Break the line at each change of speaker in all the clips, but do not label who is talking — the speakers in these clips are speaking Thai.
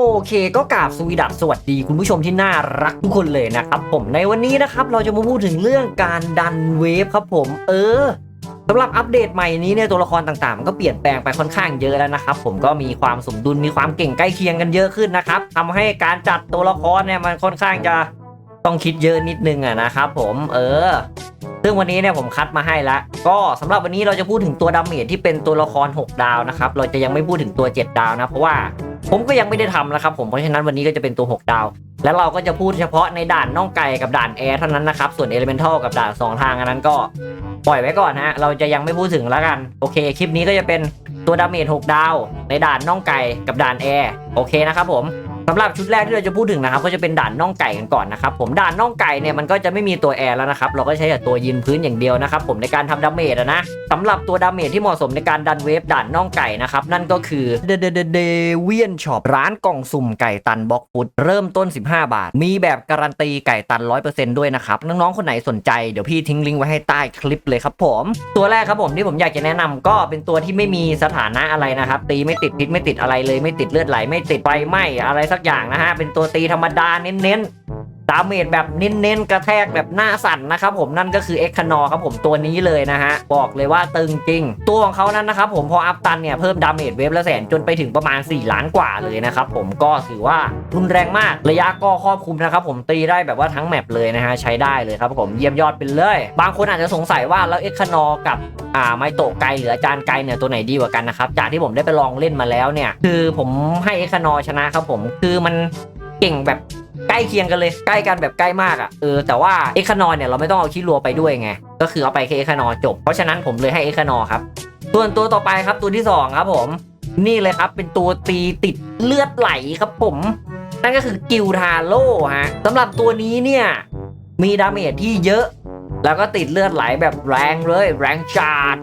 โอเคก็กราบสวีดัสสวัสดีคุณผู้ชมที่น่ารักทุกคนเลยนะครับผมในวันนี้นะครับเราจะมาพูดถึงเรื่องการดันเวฟครับผม เออสำหรับอัปเดตใหม่นี้เนี่ยตัวละครต่างๆ มันก็เปลี่ยนแปลงไปค่อนข้างเยอะแล้วนะครับผมก็มีความสมดุลมีความเก่งใกล้เคียงกันเยอะขึ้นนะครับทำให้การจัดตัวละครเนี่ยมันค่อนข้างจะต้องคิดเยอะนิดนึงอะนะครับผมเออ ซึ่งวันนี้เนี่ยผมคัดมาให้แล้วก็สำหรับวันนี้เราจะพูดถึงตัวดาเมจที่เป็นตัวละคร 6 ดาวนะครับเราจะยังไม่พูดถึงตัว 7 ดาวนะเพราะว่า ผมก็ยังไม่ได้ทำนะครับผมเพราะฉะนั้นวันนี้ก็จะเป็นตัว 6 ดาว และเราก็จะพูดเฉพาะในด่านน่องไก่กับด่านแอร์เท่านั้นนะครับ ส่วนเอลิเมนทัลกับด่านสองทางอันนั้นก็ปล่อยไว้ก่อนฮะเราจะยังไม่พูดถึงแล้วกันโอเค คลิปนี้ก็จะเป็นตัวดาเมจ6ดาว ในด่านน่องไก่กับด่านแอร์โอเคนะครับผม สำหรับชุดแรกที่เราจะพูดถึงนะครับก็จะเป็นด่านน่องไก่กันก่อนนะครับผมด่านน่องไก่เนี่ยมันก็จะไม่มีตัวแอร์แล้วนะครับเราก็ใช้แต่ตัวยืนพื้นอย่างเดียวนะครับผมในการทำดาเมจนะสำหรับตัวดาเมจที่เหมาะสมในการดันเวฟด่านน่องไก่นะครับนั่นก็คือ The The The The เวียนช็อปร้านกล่องสุ่มไก่ตันบล็อกฟุตเริ่มต้น 15 บาท มีแบบการันตีไก่ตัน 100%ด้วยนะครับน้องๆคนไหนสนใจเดี๋ยวพี่ทิ้งลิงก์ไว้ให้ใต้คลิปเลยครับผมตัวแรกครับผมที่ผมอยากจะแนะนำก็เป็นตัวที่ไม่มีสถานะอะไรนะครับตีไม่ติดพิษไม่ติดอะไรเลยไม่ติดเลือดไหลไม่ติดไฟไหมอะไรสักักอย่างนะฮะ เป็นตัวตีธรรมดาเน้นๆ ดาเมจแบบเน้นๆกระแทกแบบหน้าสั่นนะครับผมนั่นก็คือเอ็กคานอครับผมตัวนี้เลยนะฮะ บอกเลยว่าตึงจริง ตัวของเขานั้นนะครับผมพออัพตันเนี่ยเพิ่มดาเมจเวฟละแสนจนไปถึงประมาณ 4 ล้านกว่าเลยนะครับผมก็ถือว่ารุนแรงมากระยะก็ครอบคลุมนะครับผมตีได้แบบว่าทั้งแมปเลยนะฮะใช้ได้เลยครับผมเยี่ยมยอดไปเลย บางคนอาจจะสงสัยว่าแล้วเอ็กคานอกับอ่าไมโตะไกหรืออาจารย์ไกเนี่ยตัวไหนดีกว่ากันนะครับจากที่ผมได้ไปลองเล่นมาแล้วเนี่ย คือผมให้เอ็กคานอชนะครับผมคือมันเก่งแบบ ใกล้เคียงกันเลยใกล้กันแบบใกล้มากอะ่ะเออแต่ว่าเอ็กคานอเนี่ยเราไม่ต้องเอาคิรัวไปด้วยไงก็คือเอาไปแค่เอ็กคานอจบเพราะฉะนั้นผมเลยให้เอ็กคานอครับส่วนตัวต่อไปครับตัวที่สองครับผม นี่เลยครับเป็นตัวตีติดเลือดไหลครับผม นั่นก็คือกิลทาโร่ฮะสำหรับตัวนี้เนี่ย มีดาเมจที่เยอะ แล้วก็ติดเลือดไหลแบบแรงเลยแรงจัด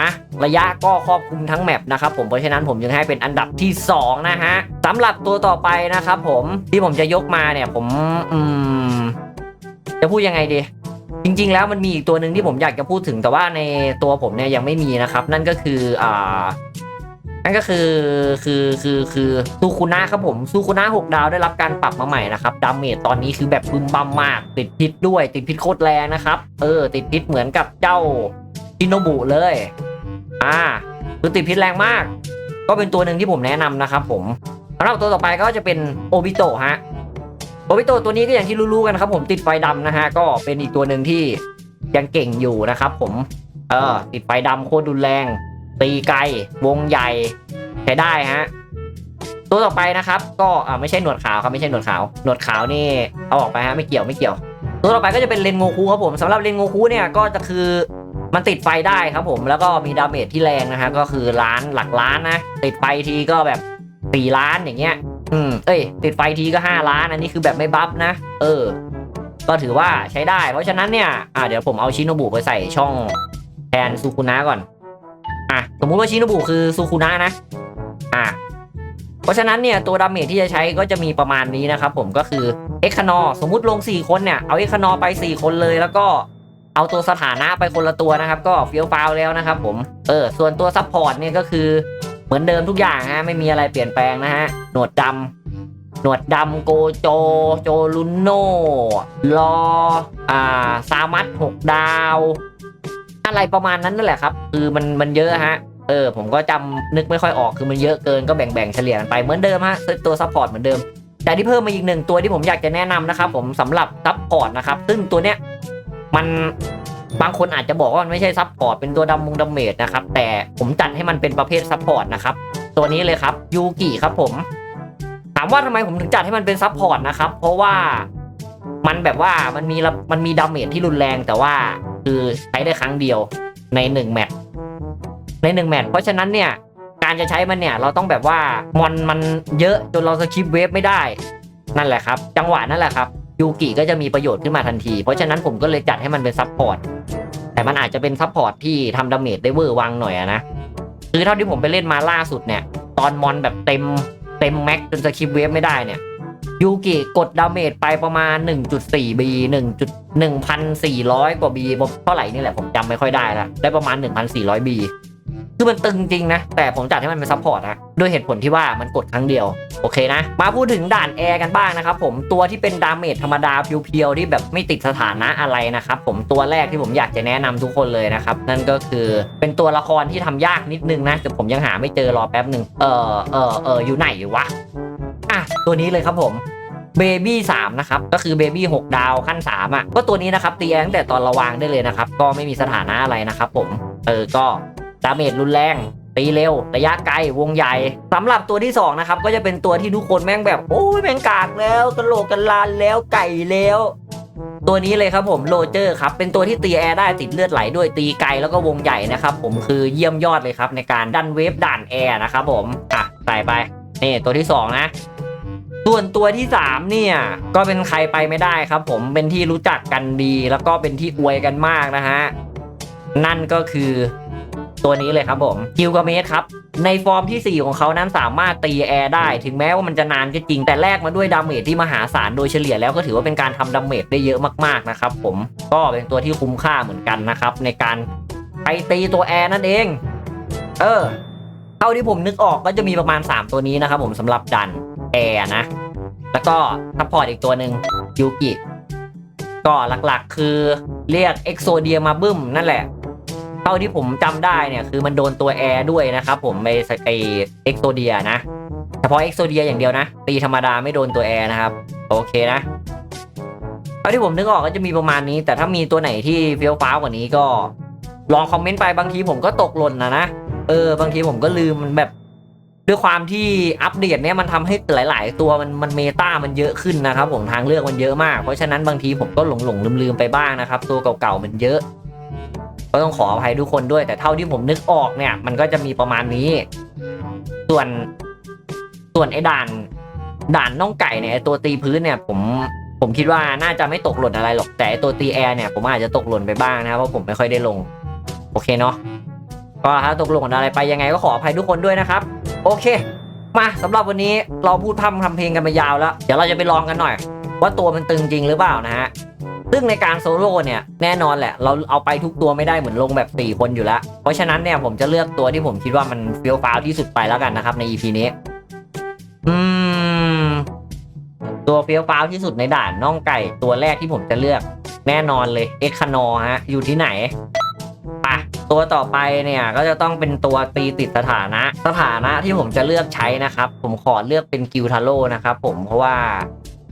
นะ ระยะก็ครอบคลุมทั้งแมปนะครับผมเพราะฉะนั้นผมยังให้เป็นอันดับที่ 2 นะฮะสำหรับตัวต่อไปนะครับผมที่ผมจะยกมาเนี่ยผมอืมจะพูดยังไงดี จริง ๆ แล้วมันมีอีกตัวหนึ่งที่ผมอยากจะพูดถึงแต่ว่าในตัวผมเนี่ยยังไม่มีนะครับ นั่นก็คืออ่านั่นก็คือคือคือคือซูคุนะครับผมซูคุนะหกดาวได้รับการปรับมาใหม่นะครับดาเมจตอนนี้คือแบบบึมบัมมาก ติดพิษด้วย ติดพิษโคตรแรงนะครับ เออ ติดพิษเหมือนกับเจ้า ชิโนบุเลย อ่าคือติดพิษแรงมาก ก็เป็นตัวหนึ่งที่ผมแนะนำนะครับผมสำหรับตัวต่อไปก็จะเป็นโอบิโตะฮะโอบิโตะตัวนี้ก็อย่างที่รู้ๆกันครับ ผมติดไฟดำนะฮะก็เป็นอีกตัวหนึ่งที่ยังเก่งอยู่นะครับ ผมเออติดไฟดำโคตรรุนแรง ตีไกลวงใหญ่ใช้ได้ฮะตัวต่อไปนะครับ ก็อ่าไม่ใช่หนวดขาวครับไม่ใช่หนวดขาวหนวดขาวนี่เอาออกไปฮะไม่เกี่ยวไม่เกี่ยว ตัวต่อไปก็จะเป็นเลนโงคูครับผมสำหรับเลนโงคูเนี่ยก็จะคือ มันติดไฟได้ครับผมแล้วก็มีดาเมจที่แรงนะฮะก็คือล้านหลักล้านนะ ติดไฟทีก็แบบสี่ล้านอย่างเงี้ย อืมเอ้ย ติดไฟทีก็ห้าล้านอันนี้คือแบบไม่บัฟนะ เออ ก็ถือว่าใช้ได้ เพราะฉะนั้นเนี่ยอ่าเดี๋ยวผมเอาชิโนบุไปใส่ช่องแทนซูคุนะก่อน อะสมมุติว่าชิโนบุคือซูคุนะนะ อะเพราะฉะนั้นเนี่ยตัวดาเมจที่จะใช้ก็จะมีประมาณนี้นะครับผมก็คือเอ็กคานอสมมุติลง 4 คนเนี่ย เอาเอ็กคานอไป 4 คนเลยแล้วก็ เอาตัวสถานะไปคนละตัวนะครับ ก็เฟี้ยวฟ้าวแล้วนะครับ ผมเออส่วนตัวซัพพอร์ตเนี่ยก็คือเหมือนเดิมทุกอย่างฮะไม่มีอะไรเปลี่ยนแปลงนะฮะหนวดดำหนวดดำโกโจโจลุนโนรออ่าซามัตหกดาว อะไรประมาณนั้นนั่นแหละครับ คือมันมันเยอะฮะเออผมก็จำนึกไม่ค่อยออกคือมันเยอะเกินก็แบ่งๆเฉลี่ยกันไปเหมือนเดิมฮะตัวซัพพอร์ตเหมือนเดิมแต่ที่เพิ่มมาอีกหนึ่งตัวที่ผมอยากจะแนะนำนะครับ ผมสำหรับซัพพอร์ตนะครับซึ่งตัวเนี้ย มันบางคนอาจจะบอกว่ามันไม่ใช่ซัพพอร์ตเป็นตัวดำมงดาเมจนะครับ แต่ผมจัดให้มันเป็นประเภทซัพพอร์ตนะครับ ตัวนี้เลยครับยูกิครับผม ถามว่าทำไมผมถึงจัดให้มันเป็นซัพพอร์ตนะครับ เพราะว่ามันแบบว่ามันมีมันมีดาเมจที่รุนแรงแต่ว่าคือใช้ได้ครั้งเดียวในหนึ่งแมตช์ในหนึ่งแมตช์เพราะฉะนั้นเนี่ยการจะใช้มันเนี่ยเราต้องแบบว่ามอนมันเยอะจนเราสคิปเวฟไม่ได้ นั่นแหละครับ จังหวะนั่นแหละครับ ยูกิก็จะมีประโยชน์ขึ้นมาทันที เพราะฉะนั้นผมก็เลยจัดให้มันเป็นซับพอร์ตแต่มันอาจจะเป็นซับพอร์ตที่ทำดาเมจได้เวอร์วังหน่อยนะคือเท่าที่ผมไปเล่นมาล่าสุดเนี่ย ตอนมอนแบบเต็มเต็มแม็กจนสคิปเวฟไม่ได้เนี่ยยูกิกดดาเมจไปประมาณ 1.4 B 1.1400 กว่า B เท่าไหร่นี่แหละผมจำไม่ค่อยได้ละได้ประมาณ 1,400 B คือมันตึงจริงนะ แต่ผมจัดให้มันเป็นซัพพอร์ตนะด้วยเหตุผลที่ว่ามันกดครั้งเดียว โอเคนะ มาพูดถึงด่านแอร์กันบ้างนะครับผมตัวที่เป็นดาเมจธรรมดาเพียวๆที่แบบไม่ติดสถานะอะไรนะครับผมตัวแรกที่ผมอยากจะแนะนำทุกคนเลยนะครับ นั่นก็คือเป็นตัวละครที่ทำยากนิดนึงนะแต่ผมยังหาไม่เจอรอแป๊บหนึ่งเออเออเอออยู่ไหนวะอะตัวนี้เลยครับผมเบบี้สามนะครับ ก็คือเบบี้หกดาวขั้นสามอะ ก็ตัวนี้นะครับตีแรงตั้งแต่ตอนระวางได้เลยนะครับ ก็ไม่มีสถานะอะไรนะครับผม เออ ก็ ดาเมจรุนแรง ตีเร็ว ระยะไกล วงใหญ่สำหรับตัวที่ 2 นะครับ ก็จะเป็นตัวที่ทุกคนแม่งแบบ โอ้ยแม่งกากแล้วกระโหลกกันลานแล้วไก่แล้ว ตัวนี้เลยครับผมโรเจอร์ครับ เป็นตัวที่ตีแอร์ได้ติดเลือดไหลด้วยตีไกลแล้วก็วงใหญ่นะครับผมคือเยี่ยมยอดเลยครับ ในการดันเวฟด่านแอร์นะครับผมอะใส่ไปนี่ตัวที่สองนะส่วนตัวที่ 3 เนี่ย ก็เป็นใครไปไม่ได้ครับ ผมเป็นที่รู้จักกันดี แล้วก็เป็นที่อวยกันมากนะฮะ นั่นก็คือ ตัวนี้เลยครับผมกิลกาเมสครับ ในฟอร์มที่ 4 ของเขานั้นสามารถตีแอร์ได้ ถึงแม้ว่ามันจะนานก็จริงแต่แลกมาด้วยดาเมจที่มหาศาลโดยเฉลี่ยแล้วก็ถือว่าเป็นการทำดาเมจได้เยอะมากๆนะครับผมก็เป็นตัวที่คุ้มค่าเหมือนกันนะครับในการไปตีตัวแอร์นั่นเอง เออเท่าที่ผมนึกออกก็จะมีประมาณ 3 ตัวนี้นะครับผมสำหรับดันแอร์นะ แล้วก็ซัพพอร์ตอีกตัวหนึ่งยูกิก็หลักๆ คือเรียกเอ็กโซเดียมาบึ้มนั่นแหละ เท่าที่ผมจำได้เนี่ยคือมันโดนตัวแอร์ด้วยนะครับผมไอไอเอ็กโซเดียนะเฉพาะเอ็กโซเดียอย่างเดียวนะตีธรรมดาไม่โดนตัวแอร์นะครับโอเคนะเท่าที่ผมนึกออกก็จะมีประมาณนี้ แต่ถ้ามีตัวไหนที่เฟี้ยวฟ้าวกว่านี้ก็ลองคอมเมนต์ไปบางทีผมก็ตกหล่นนะนะเออบางทีผมก็ลืมมันแบบด้วยความที่อัปเดตเนี่ยมันทำให้หลาย ๆ ตัวมันมันเมตามันเยอะขึ้นนะครับผมทางเลือกมันเยอะมาก เพราะฉะนั้นบางทีผมก็หลงหลงลืมลืมๆไปบ้างนะครับ ตัวเก่าๆมันเยอะ ก็ต้องขออภัยทุกคนด้วยแต่เท่าที่ผมนึกออกเนี่ย มันก็จะมีประมาณนี้ ส่วนส่วนไอ้ด่าน ด่านน่องไก่เนี่ยไอ้ตัวตีพื้นเนี่ย ผมผมคิดว่าน่าจะไม่ตกหล่นอะไรหรอกแต่ไอ้ตัวตีแอร์เนี่ยผมอาจจะตกหล่นไปบ้างนะครับเพราะผมไม่ค่อยได้ลง โอเคเนาะก็ถ้าตกหล่นอะไรไปยังไงก็ขออภัยทุกคนด้วยนะครับ โอเค มาสำหรับวันนี้เราพูดพร่ำทำเพลงกันมายาวแล้ว เดี๋ยวเราจะไปลองกันหน่อย ว่าตัวมันตึงจริงหรือเปล่านะฮะ ซึ่งในการโซโล่เนี่ยแน่นอนแหละ เราเอาไปทุกตัวไม่ได้เหมือนลงแบบ 4 คนอยู่แล้ว เพราะฉะนั้นเนี่ยผมจะเลือกตัวที่ผมคิดว่ามันเฟี้ยวฟ้าวที่สุดไปแล้วกันนะครับใน EP นี้ อืม ตัวเฟี้ยวฟ้าวที่สุดในด่านน่องไก่ตัวแรกที่ผมจะเลือกแน่นอนเลยเอ็กคานอฮะ อยู่ที่ไหนปะตัวต่อไปเนี่ยก็จะต้องเป็นตัวตีติดสถานะ สถานะที่ผมจะเลือกใช้นะครับ ผมขอเลือกเป็นกิวทาโร่นะครับผมเพราะว่า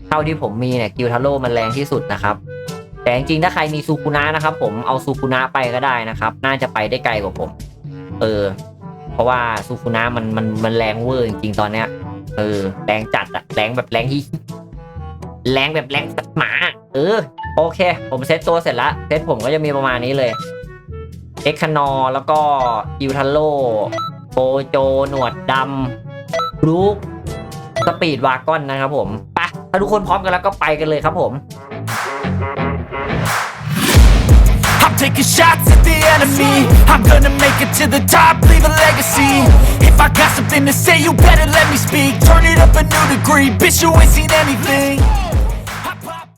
เท่าที่ผมมีเนี่ยกิวทาโร่มันแรงที่สุดนะครับ แต่จริงๆถ้าใครมีซูคุนะนะครับ ผมเอาซูคุนะไปก็ได้นะครับ น่าจะไปได้ไกลกว่าผม เออ เพราะว่าซูคุนะมันมันมันแรงเวอร์จริงๆตอนเนี้ย เออแรงจัดอะแรงแบบแรงที่แรงแบบแรงสัตว์หมา เออ โอเค ผมเซตตัวเสร็จแล้วเซตผมก็จะมีประมาณนี้เลยเอ็กคานอแล้วก็อิวทัลโลโปโจ หนวดดำรูกสปีดวากอนนะครับผมไปถ้าทุกคนพร้อมกันแล้วก็ไปกันเลยครับผม
I'm taking shots at the enemy. I'm gonna make it to the top, leave a legacy. If I got something to say, you better let me speak. Turn it up a new degree, bitch you ain't seen anything